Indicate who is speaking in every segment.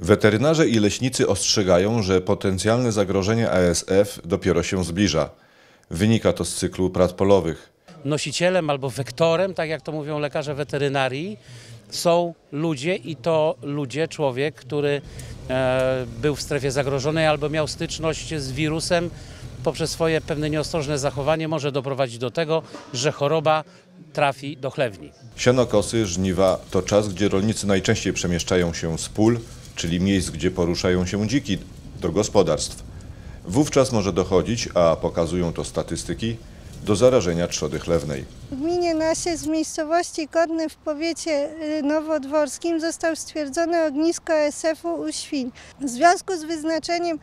Speaker 1: Weterynarze i leśnicy ostrzegają, że potencjalne zagrożenie ASF dopiero się zbliża. Wynika to z cyklu prac polowych.
Speaker 2: nosicielem albo wektorem, tak jak to mówią lekarze weterynarii, są ludzie i to ludzie, człowiek, który e, był w strefie zagrożonej albo miał styczność z wirusem poprzez swoje pewne nieostrożne zachowanie może doprowadzić do tego, że choroba trafi do chlewni.
Speaker 1: Sianokosy, żniwa to czas, gdzie rolnicy najczęściej przemieszczają się z pól, czyli miejsc, gdzie poruszają się dziki, do gospodarstw. Wówczas może dochodzić, a pokazują to statystyki, do zarażenia trzody chlewnej.
Speaker 3: W gminie Nasiec w miejscowości Kodny w powiecie y, nowodworskim został stwierdzone ognisko ASF-u u świń. W związku z wyznaczeniem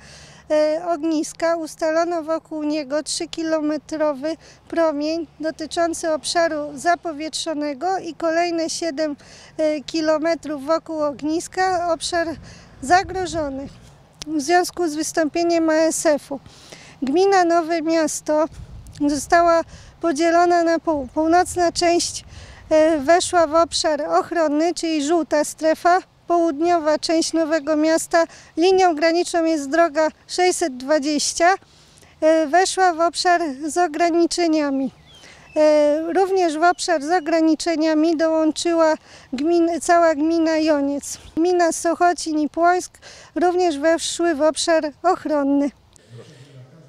Speaker 3: ogniska ustalono wokół niego 3-kilometrowy promień dotyczący obszaru zapowietrzonego i kolejne 7 kilometrów wokół ogniska obszar zagrożony w związku z wystąpieniem ASF-u. Gmina Nowe Miasto została podzielona na pół. Północna część e, weszła w obszar ochronny, czyli żółta strefa. Południowa część Nowego Miasta, linią graniczną jest droga 620, e, weszła w obszar z ograniczeniami. E, Również w obszar z ograniczeniami dołączyła gmin, cała gmina Joniec. Gmina Sochocin i Płońsk również weszły w obszar ochronny.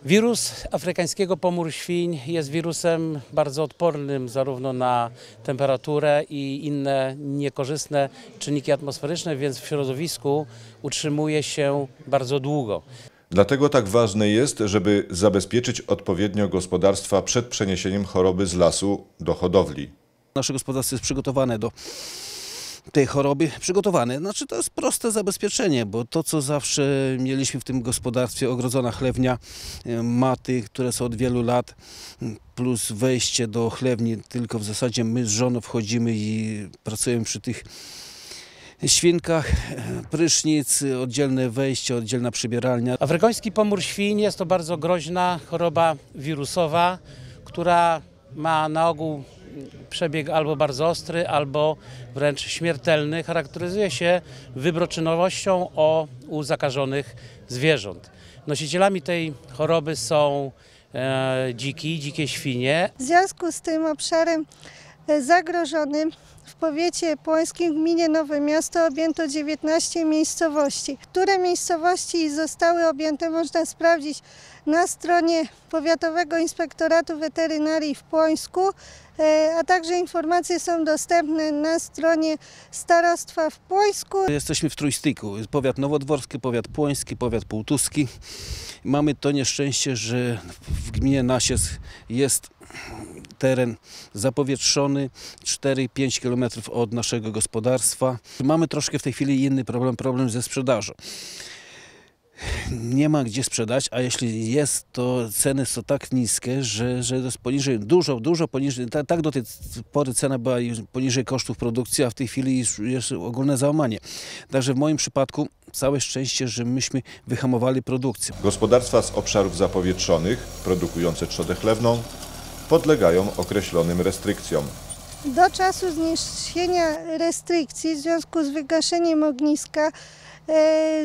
Speaker 2: Wirus afrykańskiego pomór świń jest wirusem bardzo odpornym zarówno na temperaturę i inne niekorzystne czynniki atmosferyczne, więc w środowisku utrzymuje się bardzo długo.
Speaker 1: Dlatego tak ważne jest, żeby zabezpieczyć odpowiednio gospodarstwa przed przeniesieniem choroby z lasu do hodowli.
Speaker 4: Nasze gospodarstwo jest przygotowane do tej choroby. Przygotowane, znaczy to jest proste zabezpieczenie, bo to co zawsze mieliśmy w tym gospodarstwie, ogrodzona chlewnia, e, maty, które są od wielu lat, plus wejście do chlewni, tylko w zasadzie my z żoną wchodzimy i pracujemy przy tych świnkach, e, prysznic, oddzielne wejście, oddzielna przybieralnia.
Speaker 2: Afrykański pomór świń jest to bardzo groźna choroba wirusowa, która ma na ogół przebieg albo bardzo ostry, albo wręcz śmiertelny. Charakteryzuje się wybroczynowością o, u zakażonych zwierząt. Nosicielami tej choroby są e, dziki, dzikie świnie,
Speaker 3: W związku z tym obszarem zagrożonym w powiecie płońskim w gminie Nowe Miasto objęto 19 miejscowości. Które miejscowości zostały objęte można sprawdzić na stronie Powiatowego Inspektoratu Weterynarii w Płońsku, e, a także informacje są dostępne na stronie Starostwa w Płońsku.
Speaker 4: Jesteśmy w trójstyku. Powiat nowodworski, powiat płoński, powiat półtuski. Mamy to nieszczęście, że w gminie Nasiec jest teren zapowietrzony 4-5 km od naszego gospodarstwa. Mamy troszkę w tej chwili inny problem, problem ze sprzedażą. Nie ma gdzie sprzedać, a jeśli jest, to ceny są tak niskie, że, że jest poniżej, dużo, dużo poniżej, tak, tak do tej pory cena była poniżej kosztów produkcji, a w tej chwili już jest ogólne załamanie. Także w moim przypadku całe szczęście, że myśmy wyhamowali produkcję.
Speaker 1: Gospodarstwa z obszarów zapowietrzonych, produkujące trzodę chlewną, podlegają określonym restrykcjom.
Speaker 3: Do czasu zniesienia restrykcji w związku z wygaszeniem ogniska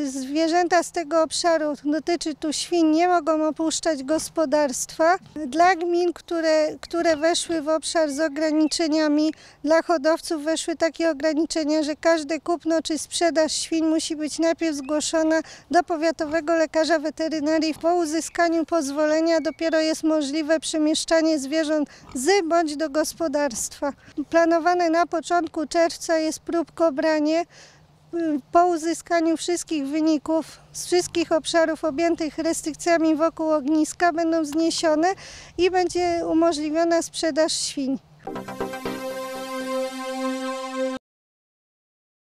Speaker 3: zwierzęta z tego obszaru, dotyczy tu świń, nie mogą opuszczać gospodarstwa. Dla gmin, które, które weszły w obszar z ograniczeniami, dla hodowców weszły takie ograniczenia, że każde kupno czy sprzedaż świń musi być najpierw zgłoszona do powiatowego lekarza weterynarii. Po uzyskaniu pozwolenia dopiero jest możliwe przemieszczanie zwierząt z bądź do gospodarstwa. Planowane na początku czerwca jest próbkobranie. Po uzyskaniu wszystkich wyników z wszystkich obszarów objętych restrykcjami wokół ogniska będą zniesione i będzie umożliwiona sprzedaż świń.